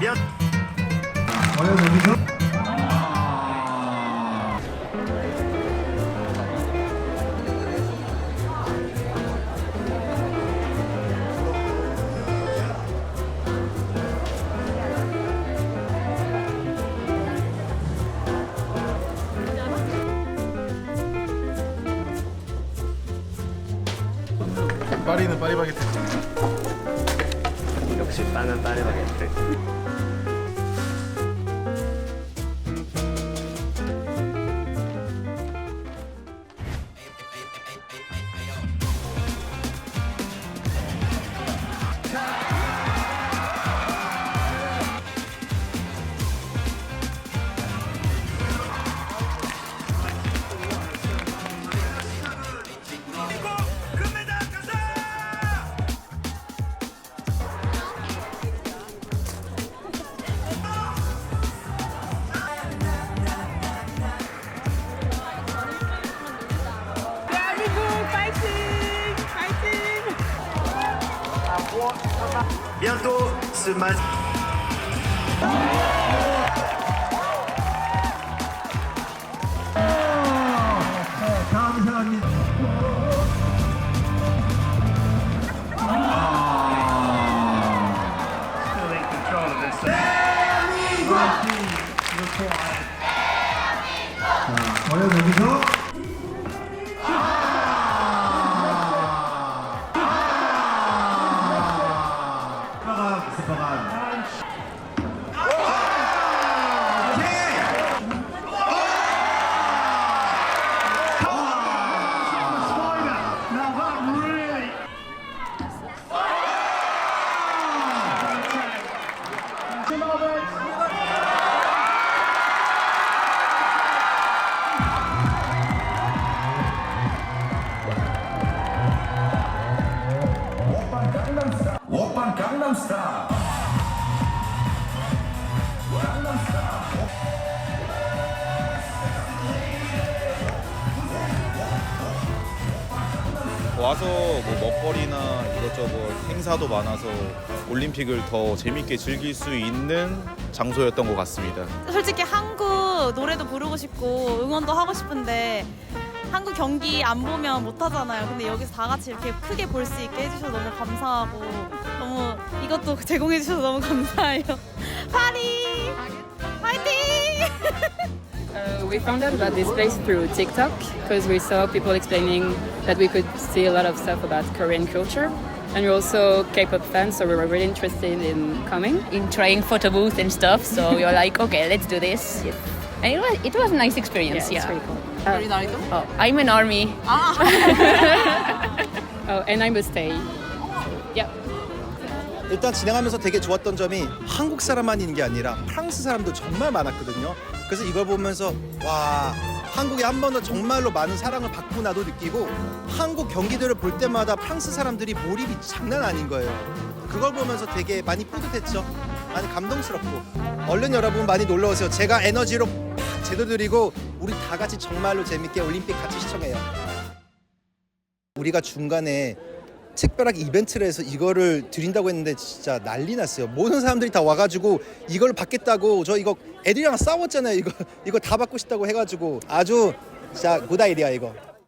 몇 과연 여기서 파리는 파리바게트. 역시 빵은 파리바게트 of this 자, 과연 여기서 와서 뭐 먹거리나 이것저것 행사도 많아서 올림픽을 더 재밌게 즐길 수 있는 장소였던 것 같습니다. 솔직히 한국 노래도 부르고 싶고 응원도 하고 싶은데 한국 경기 안 보면 못 하잖아요. 근데 여기서 다 같이 이렇게 크게 볼 수 있게 해주셔서 너무 감사하고 너무 이것도 제공해 주셔서 너무 감사해요. 파리! Uh, we found out about this place through TikTok because we saw people explaining that we could see a lot of stuff about Korean culture. And we're also K-pop fans, so we were really interested in coming. in trying photo booth and stuff. So we were like, okay, let's do this. And it was it was a nice experience. it's Yeah. really cool. Uh, Oh, I'm an army. oh, and I must stay. Yeah. 일단 진행하면서 되게 좋았던 점이 한국 사람만 있는 게 아니라 프랑스 사람도 정말 많았거든요. 그래서 이걸 보면서 와 한국에 한번 더 정말로 많은 사랑을 받구나도 느끼고 한국 경기들을 볼 때마다 프랑스 사람들이 몰입이 장난 아닌 거예요. 그걸 보면서 되게 많이 뿌듯했죠. 많이 감동스럽고 얼른 여러분 많이 놀러 오세요. 제가 에너지로 팍 제도 드리고 우리 다 같이 정말로 재밌게 올림픽 같이 시청해요. 우리가 중간에 특별하게 이벤트를 해서 이거를 드린다고 했는데 진짜 난리 났어요. 모든 사람들이 다 와가지고 이걸 받겠다고 저 이거 애들이랑 싸웠잖아요. 이거 이거 다 받고 싶다고 해가지고 아주 진짜 굿 아이디어 이거.